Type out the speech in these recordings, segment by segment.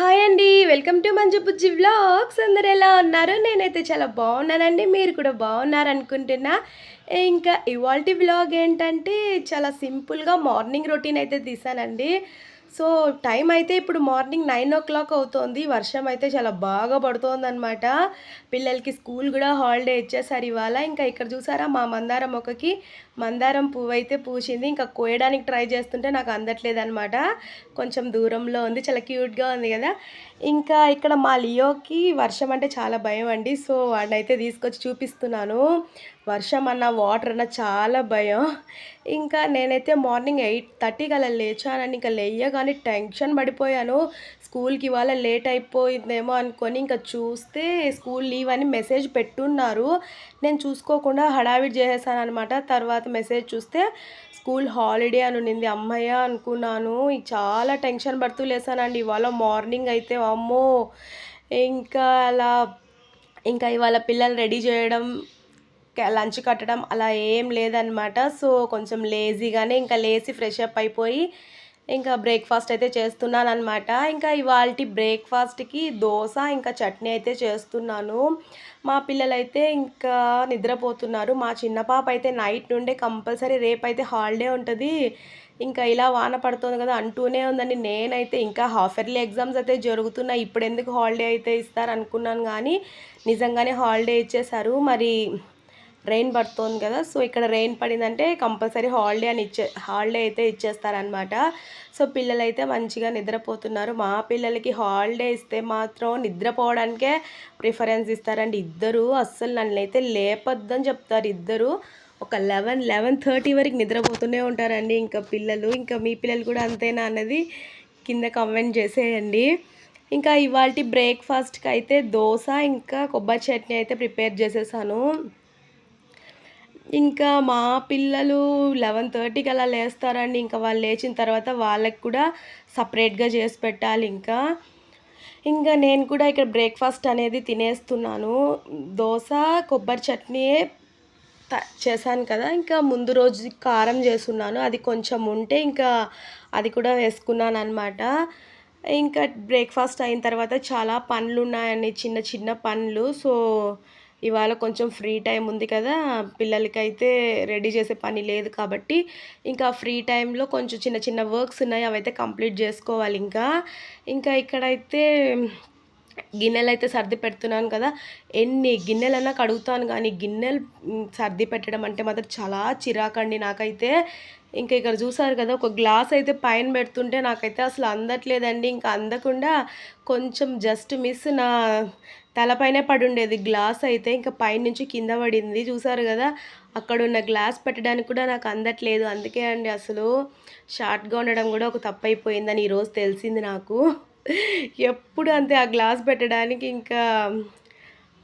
Hi అండి welcome to Manju Bujji vlogs. అందరు ఎలా ఉన్నారు? నేనైతే చాలా బాగున్నానండి మీరు కూడా బాగున్నారనుకుంటున్నా. ఇంకా ఇవాల్టి వ్లాగ్ ఏంటంటే చాలా సింపుల్గా మార్నింగ్ రొటీన్ అయితే తీసానండి. సో టైం అయితే ఇప్పుడు మార్నింగ్ నైన్ ఓ క్లాక్ అవుతోంది. వర్షం అయితే చాలా బాగా పడుతోంది అనమాట పిల్లలకి స్కూల్ కూడా హాలిడే ఇచ్చేసారు ఇవాళ. ఇంకా ఇక్కడ చూసారా మా మందారం ఒకకి మందారం పువ్వు అయితే పూసింది. ఇంకా కోయడానికి ట్రై చేస్తుంటే నాకు అందట్లేదు అనమాట కొంచెం దూరంలో ఉంది చాలా క్యూట్గా ఉంది కదా. ఇంకా ఇక్కడ మా లియోకి వర్షం అంటే చాలా భయం అండి. సో వాడినైతే తీసుకొచ్చి చూపిస్తున్నాను. వర్షం అన్న వాటర్ అన్న చాలా భయం. ఇంకా నేనైతే మార్నింగ్ ఎయిట్ థర్టీకి అలా లేచానని ఇంకా లేయగానే టెన్షన్ పడిపోయాను. స్కూల్కి ఇవాళ లేట్ అయిపోయిందేమో అనుకొని ఇంకా చూస్తే స్కూల్ లీవ్ అని మెసేజ్ పెట్టున్నారు. నేను చూసుకోకుండా హడావిడి చేసేసాను అనమాట తర్వాత మెసేజ్ చూస్తే స్కూల్ హాలిడే అని ఉన్నింది. అమ్మయ్య అనుకున్నాను. చాలా టెన్షన్ పడుతూ లేసానండి. ఇవాళ మార్నింగ్ అయితే అమ్మో ఇంకా అలా ఇంకా ఇవాళ పిల్లలు రెడీ చేయడం లంచ్ కట్టడం అలా ఏం లేదనమాట సో కొంచెం లేజీగానే ఇంకా లేచి ఫ్రెష్ అప్ అయిపోయి ఇంకా బ్రేక్ఫాస్ట్ అయితే చేస్తున్నాను అనమాట ఇంకా ఇవాళ బ్రేక్ఫాస్ట్కి దోశ ఇంకా చట్నీ అయితే చేస్తున్నాను. మా పిల్లలైతే ఇంకా నిద్రపోతున్నారు. మా చిన్న పాప అయితే నైట్ నుండే కంపల్సరీ రేపు అయితే హాలిడే ఉంటుంది. ఇంకా ఇలా వాన పడుతుంది కదా అంటూనే ఉందండి. నేనైతే ఇంకా హాఫ్ ఇయర్లీ ఎగ్జామ్స్ అయితే జరుగుతున్నాయి ఇప్పుడు ఎందుకు హాలిడే అయితే ఇస్తారు అనుకున్నాను కానీ నిజంగానే హాలిడే ఇచ్చేశారు. మరి రెయిన్ పడుతుంది కదా. సో ఇక్కడ రెయిన్ పడిందంటే కంపల్సరీ హాలిడే అని ఇచ్చే హాలిడే అయితే ఇచ్చేస్తారనమాట సో పిల్లలు అయితే మంచిగా నిద్రపోతున్నారు. మా పిల్లలకి హాలిడే ఇస్తే మాత్రం నిద్రపోవడానికే ప్రిఫరెన్స్ ఇస్తారండి ఇద్దరు. అస్సలు నన్ను అయితే లేపొద్దని చెప్తారు ఇద్దరు. ఒక లెవెన్ లెవెన్ థర్టీ వరకు నిద్రపోతూనే ఉంటారండి ఇంకా పిల్లలు. ఇంకా మీ పిల్లలు కూడా అంతేనా అన్నది కింద కమెంట్ చేసేయండి. ఇంకా ఇవాళ బ్రేక్ఫాస్ట్కి అయితే దోశ ఇంకా కొబ్బరి చట్నీ అయితే ప్రిపేర్ చేసేసాను. ఇంకా మా పిల్లలు లెవెన్ థర్టీకి అలా లేస్తారండి. ఇంకా వాళ్ళు లేచిన తర్వాత వాళ్ళకి కూడా సపరేట్గా చేసి పెట్టాలి ఇంకా. ఇంకా నేను కూడా ఇక్కడ బ్రేక్ఫాస్ట్ అనేది తినేస్తున్నాను. దోశ కొబ్బరి చట్నీయే చేశాను కదా. ఇంకా ముందు రోజు కారం చేస్తున్నాను. అది కొంచెం ఉంటే ఇంకా అది కూడా వేసుకున్నాను అనమాట ఇంకా బ్రేక్ఫాస్ట్ అయిన తర్వాత చాలా పనులు ఉన్నాయండి. చిన్న చిన్న పనులు. సో ఇవాళ కొంచెం ఫ్రీ టైం ఉంది కదా పిల్లలకైతే రెడీ చేసే పని లేదు కాబట్టి ఇంకా ఫ్రీ టైంలో కొంచెం చిన్న చిన్న వర్క్స్ ఉన్నాయి అవైతే కంప్లీట్ చేసుకోవాలి ఇంకా. ఇంకా ఇక్కడైతే గిన్నెలు అయితే సర్ది పెడుతున్నాను కదా ఎన్ని గిన్నెలన్నా కడుగుతాను కానీ గిన్నెలు సర్ది పెట్టడం అంటే మాత్రం చాలా చిరాకండి నాకైతే. ఇంకా ఇక్కడ చూసారు కదా ఒక గ్లాస్ అయితే పైన పెడుతుంటే నాకైతే అసలు అందట్లేదండి ఇంకా అందకుండా కొంచెం జస్ట్ మిస్ నా తలపైనే పడుండేది. గ్లాస్ అయితే ఇంకా పైనుంచి కింద పడింది. చూసారు కదా అక్కడ ఉన్న గ్లాస్ పెట్టడానికి కూడా నాకు అందట్లేదు. అందుకే అండి అసలు షార్ట్గా ఉండడం కూడా ఒక తప్పు అయిపోయిందని ఈరోజు తెలిసింది నాకు. ఎప్పుడు అంతే ఆ గ్లాస్ పెట్టడానికి ఇంకా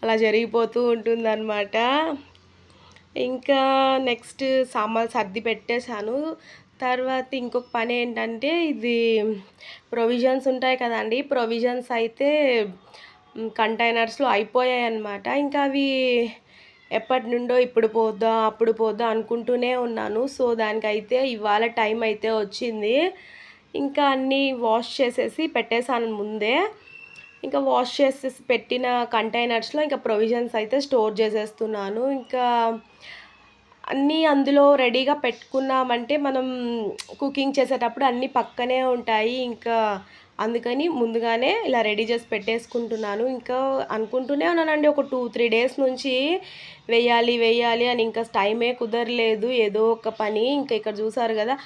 అలా జరిగిపోతూ ఉంటుందన్నమాట. ఇంకా నెక్స్ట్ సామాన్లు సర్ది పెట్టేశాను. తర్వాత ఇంకొక పని ఏంటంటే ఇది ప్రొవిజన్స్ ఉంటాయి కదండి. ప్రొవిజన్స్ అయితే కంటైనర్స్లో అయిపోయాయి అనమాట ఇంకా అవి ఎప్పటి నుండో ఇప్పుడు పోద్దా అప్పుడు పోద్దా అనుకుంటూనే ఉన్నాను. సో దానికైతే ఇవాళ టైం అయితే వచ్చింది. ఇంకా అన్నీ వాష్ చేసేసి పెట్టేశాను ముందే. ఇంకా వాష్ చేసేసి పెట్టిన కంటైనర్స్లో ఇంకా ప్రొవిజన్స్ అయితే స్టోర్ చేసేస్తున్నాను. ఇంకా అన్నీ అందులో రెడీగా పెట్టుకున్నామంటే మనం కుకింగ్ చేసేటప్పుడు అన్నీ పక్కనే ఉంటాయి. ఇంకా అందుకని ముందుగానే ఇలా రెడీ చేసి పెట్టేసుకుంటున్నాను. ఇంకా అనుకుంటూనే ఉన్నానండి ఒక టూ త్రీ డేస్ నుంచి వేయాలి వేయాలి అని ఇంకా టైమే కుదరలేదు. ఏదో ఒక పని. ఇంకా ఇక్కడ చూసారు కదా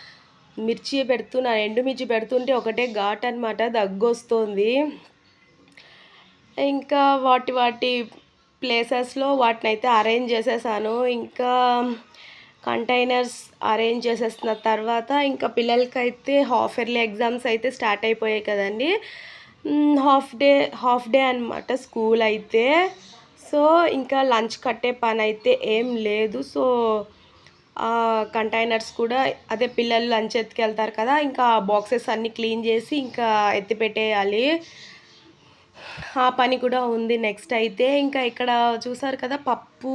మిర్చి పెడుతున్నా ఎండుమిర్చి పెడుతుంటే ఒకటే ఘాట్ అనమాట దగ్గొస్తుంది. ఇంకా వాటి వాటి ప్లేసెస్లో వాటిని అయితే అరేంజ్ చేసేసాను. ఇంకా కంటైనర్స్ అరేంజ్ చేసేసిన తర్వాత ఇంకా పిల్లలకైతే హాఫ్ ఇయర్లీ ఎగ్జామ్స్ అయితే స్టార్ట్ అయిపోయాయి కదండి. హాఫ్ డే హాఫ్ డే అనమాట స్కూల్ అయితే. సో ఇంకా లంచ్ కట్టే పని అయితే ఏం లేదు. సో కంటైనర్స్ కూడా అదే పిల్లలు లంచ్ ఎత్తుకెళ్తారు కదా ఇంకా బాక్సెస్ అన్నీ క్లీన్ చేసి ఇంకా ఎత్తిపెట్టేయాలి. ఆ పని కూడా ఉంది నెక్స్ట్ అయితే ఇంకా ఇక్కడ చూసారు కదా పప్పు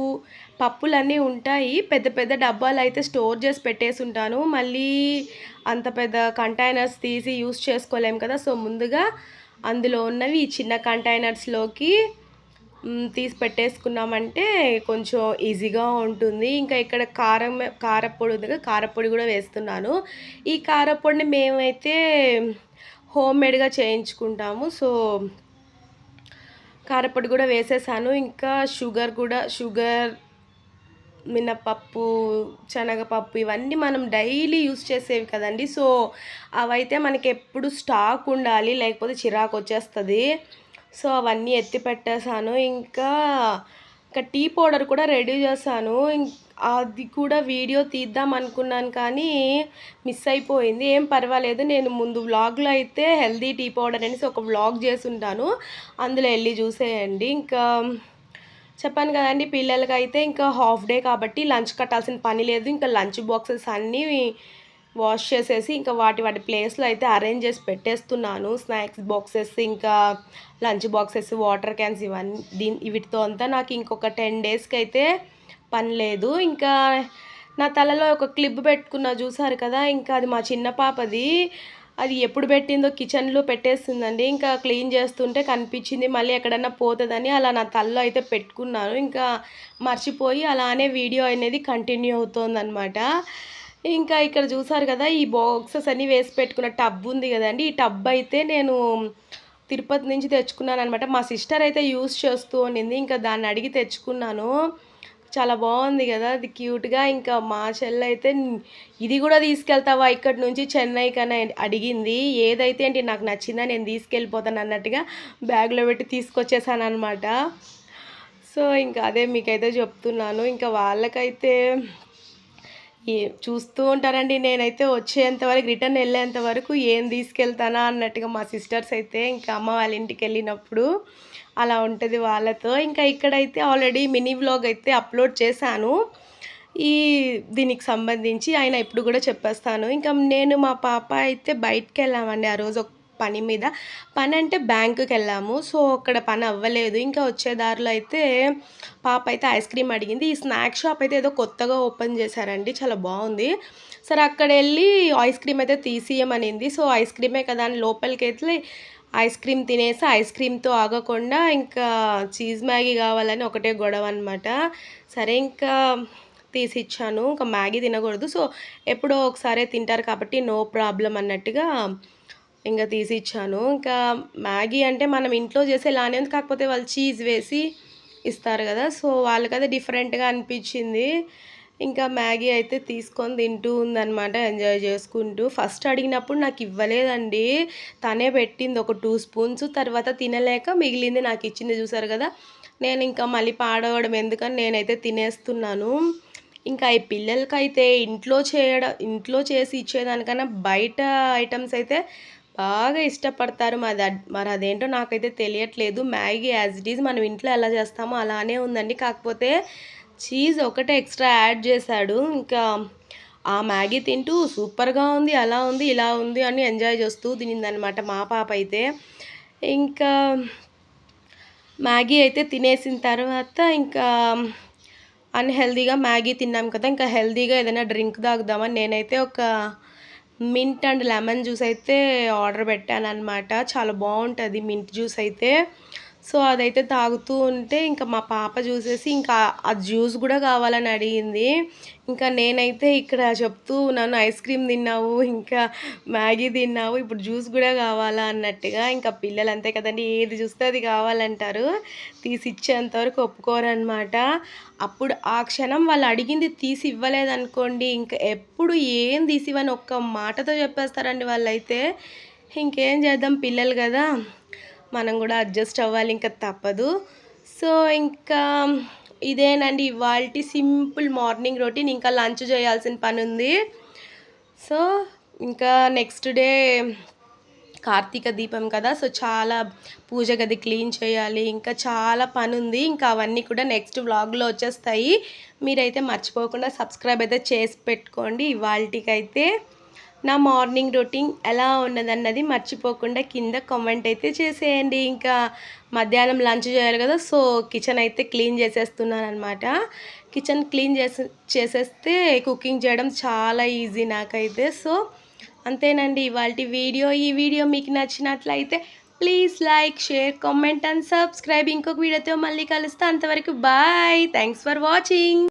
పప్పులన్నీ ఉంటాయి. పెద్ద పెద్ద డబ్బాలు అయితే స్టోర్ చేసి పెట్టేసి ఉంటాను. మళ్ళీ అంత పెద్ద కంటైనర్స్ తీసి యూస్ చేసుకోలేము కదా. సో ముందుగా అందులో ఉన్నవి ఈ చిన్న కంటైనర్స్లోకి తీసి పెట్టేసుకున్నామంటే కొంచెం ఈజీగా ఉంటుంది. ఇంకా ఇక్కడ కారం కారపొడి ఉంది కదా కారపొడి కూడా వేస్తున్నాను. ఈ కారపొడిని మేమైతే హోమ్ మేడ్గా చేయించుకుంటాము. సో కారపొడి కూడా వేసేసాను. ఇంకా షుగర్ కూడా షుగర్ మినపప్పు శనగపప్పు ఇవన్నీ మనం డైలీ యూస్ చేసేవి కదండి. సో అవైతే మనకి ఎప్పుడు స్టాక్ ఉండాలి లేకపోతే చిరాకు వచ్చేస్తుంది. సో అవన్నీ ఎత్తి పెట్టేశాను ఇంకా ఇంకా టీ పౌడర్ కూడా రెడీ చేశాను. అది కూడా వీడియో తీద్దాం అనుకున్నాను కానీ మిస్ అయిపోయింది. ఏం పర్వాలేదు. నేను ముందు వ్లాగ్లో అయితే హెల్దీ టీ పౌడర్ అనేసి ఒక వ్లాగ్ చేసి ఉంటాను అందులో వెళ్ళి చూసేయండి. ఇంకా చెప్పాను కదండి పిల్లలకి అయితే ఇంకా హాఫ్ డే కాబట్టి లంచ్ కట్టాల్సిన పని లేదు. ఇంకా లంచ్ బాక్సెస్ అన్నీ వాష్ చేసేసి ఇంకా వాటి వాటి ప్లేస్లో అయితే అరేంజ్ చేసి పెట్టేస్తున్నాను. స్నాక్స్ బాక్సెస్ ఇంకా లంచ్ బాక్సెస్ వాటర్ క్యాన్స్ ఇవన్నీ దీని వీటితో అంతా నాకు ఇంకొక టెన్ డేస్కి అయితే పని లేదు. ఇంకా నా తలలో ఒక క్లిప్ పెట్టుకున్నా చూసారు కదా ఇంకా అది మా చిన్న పాపది. అది ఎప్పుడు పెట్టిందో కిచెన్లో పెట్టేస్తుందండి. ఇంకా క్లీన్ చేస్తుంటే కనిపించింది మళ్ళీ ఎక్కడన్నా పోతుందని అలా నా తలలో అయితే పెట్టుకున్నాను. ఇంకా మర్చిపోయి అలానే వీడియో అనేది కంటిన్యూ అవుతోందనమాట ఇంకా ఇక్కడ చూసారు కదా ఈ బాక్సెస్ అన్నీ వేసి పెట్టుకున్న టబ్ ఉంది కదండి. ఈ టబ్ అయితే నేను తిరుపతి నుంచి తెచ్చుకున్నాను అనమాట మా సిస్టర్ అయితే యూస్ చేస్తూ ఉండింది ఇంకా దాన్ని అడిగి తెచ్చుకున్నాను. చాలా బాగుంది కదా అది క్యూట్గా. ఇంకా మా చెల్లి అయితే ఇది కూడా తీసుకెళ్తావా? ఇక్కడి నుంచి చెన్నై కన్నా అడిగింది. ఏదైతే ఏంటి నాకు నచ్చిందా నేను తీసుకెళ్ళిపోతాను అన్నట్టుగా బ్యాగ్లో పెట్టి తీసుకొచ్చేసాను అనమాట సో ఇంకా అదే మీకైతే చెప్తున్నాను. ఇంకా వాళ్ళకైతే ఏ చూస్తూ ఉంటారండి. నేనైతే వచ్చేంత వరకు రిటర్న్ వెళ్ళేంత వరకు ఏం తీసుకెళ్తానా అన్నట్టుగా మా సిస్టర్స్ అయితే ఇంకా అమ్మ వాళ్ళ ఇంటికి వెళ్ళినప్పుడు అలా ఉంటుంది వాళ్ళతో. ఇంకా ఇక్కడైతే ఆల్రెడీ మినీ వ్లాగ్ అయితే అప్లోడ్ చేశాను. ఈ దీనికి సంబంధించి ఆయన ఇప్పుడు కూడా చెప్పేస్తాను. ఇంకా నేను మా పాప అయితే బయటికి వెళ్ళామండి ఆ రోజు ఒక పని మీద. పని అంటే బ్యాంకుకి వెళ్ళాము సో అక్కడ పని అవ్వలేదు. ఇంకా వచ్చే దారిలో అయితే పాప అయితే ఐస్ క్రీమ్ అడిగింది. ఈ స్నాక్ షాప్ అయితే ఏదో కొత్తగా ఓపెన్ చేశారండి. చాలా బాగుంది. సరే అక్కడ వెళ్ళి ఐస్ క్రీమ్ అయితే తీసియమనింది. సో ఐస్ క్రీమే కదా అని లోపలికి అయితే ఐస్ క్రీమ్ తినేసి ఐస్ క్రీమ్తో ఆగకుండా ఇంకా చీజ్ మ్యాగీ కావాలని ఒకటే గొడవ అనమాట సరే ఇంకా తీసి ఇచ్చాను ఇంకా మ్యాగీ తినకూడదు. సో ఎప్పుడో ఒకసారి తింటారు కాబట్టి నో ప్రాబ్లం అన్నట్టుగా ఇంకా తీసి ఇచ్చాను ఇంకా మ్యాగీ అంటే మనం ఇంట్లో చేసే లానే ఉంది. కాకపోతే వాళ్ళు చీజ్ వేసి ఇస్తారు కదా. సో వాళ్ళకైతే డిఫరెంట్గా అనిపించింది. ఇంకా మ్యాగీ అయితే తీసుకొని తింటూ ఉందన్నమాట. ఎంజాయ్ చేసుకుంటూ. ఫస్ట్ అడిగినప్పుడు నాకు ఇవ్వలేదండి. తనే పెట్టింది ఒక టూ స్పూన్స్. తర్వాత తినలేక మిగిలింది నాకు ఇచ్చింది చూసారు కదా. నేను ఇంకా మళ్ళీ పాడవడం ఎందుకని నేనైతే తినేస్తున్నాను. ఇంకా ఈ పిల్లలకైతే ఇంట్లో చేయడం ఇంట్లో చేసి ఇచ్చేదానికన్నా బయట ఐటమ్స్ అయితే బాగా ఇష్టపడతారు. మరి అది మరి అదేంటో నాకైతే తెలియట్లేదు. మ్యాగీ యాజ్ ఇట్ ఈజ్ మనం ఇంట్లో ఎలా చేస్తామో అలానే ఉందండి. కాకపోతే చీజ్ ఒకటే ఎక్స్ట్రా యాడ్ చేశాడు. ఇంకా ఆ మ్యాగీ తింటూ సూపర్గా ఉంది అలా ఉంది ఇలా ఉంది అని ఎంజాయ్ చేస్తూ తినిందనమాట మా పాప అయితే. ఇంకా మ్యాగీ అయితే తినేసిన తర్వాత ఇంకా అన్హెల్దీగా మ్యాగీ తిన్నాం కదా ఇంకా హెల్దీగా ఏదైనా డ్రింక్ తాగుదామని నేనైతే ఒక మింట్ అండ్ లెమన్ జ్యూస్ అయితే ఆర్డర్ పెట్టాను అనమాట చాలా బాగుంటుంది మింట్ జ్యూస్ అయితే. సో అదైతే తాగుతూ ఉంటే ఇంకా మా పాప చూసేసి ఇంకా ఆ జ్యూస్ కూడా కావాలని అడిగింది. ఇంకా నేనైతే ఇక్కడ చెప్తూ ఉన్నాను ఐస్ క్రీమ్ తిన్నావు ఇంకా మ్యాగీ తిన్నావు ఇప్పుడు జ్యూస్ కూడా కావాలా అన్నట్టుగా. ఇంకా పిల్లలు అంతే కదండి ఏది చూస్తే అది కావాలంటారు. తీసి ఒప్పుకోరనమాట అప్పుడు ఆ క్షణం వాళ్ళు అడిగింది తీసి ఇవ్వలేదనుకోండి ఇంకా ఎప్పుడు ఏం తీసి ఇవ్వని ఒక్క మాటతో చెప్పేస్తారండి వాళ్ళైతే. ఇంకేం చేద్దాం పిల్లలు కదా. మనం కూడా అడ్జస్ట్ అవ్వాలి ఇంకా తప్పదు. సో ఇంకా ఇదేనండి ఇవాళ సింపుల్ మార్నింగ్ రొటీన్. ఇంకా లంచ్ చేయాల్సిన పని ఉంది. సో ఇంకా నెక్స్ట్ డే కార్తీక దీపం కదా సో చాలా పూజ గది క్లీన్ చేయాలి. ఇంకా చాలా పని ఉంది. ఇంకా అవన్నీ కూడా నెక్స్ట్ వ్లాగ్లో వచ్చేస్తాయి. మీరైతే మర్చిపోకుండా సబ్స్క్రైబ్ అయితే చేసి పెట్టుకోండి ఇవాళకైతే నా మార్నింగ్ రొటీన్ ఎలా ఉన్నదన్నది మర్చిపోకుండా కింద కామెంట్ అయితే చేసేయండి. ఇంకా మధ్యాహ్నం లంచ్ చేయాలి కదా సో కిచెన్ అయితే క్లీన్ చేసేస్తున్నాను అనమాట కిచెన్ క్లీన్ చేసే చేసేస్తే కుకింగ్ చేయడం చాలా ఈజీ నాకైతే. సో అంతేనండి ఇవాళ వీడియో ఈ వీడియో మీకు నచ్చినట్లయితే please like share comment and subscribe. ఇంకొక వీడియోతో మళ్ళీ కలుస్తా. అంతవరకు బాయ్. Thanks for watching.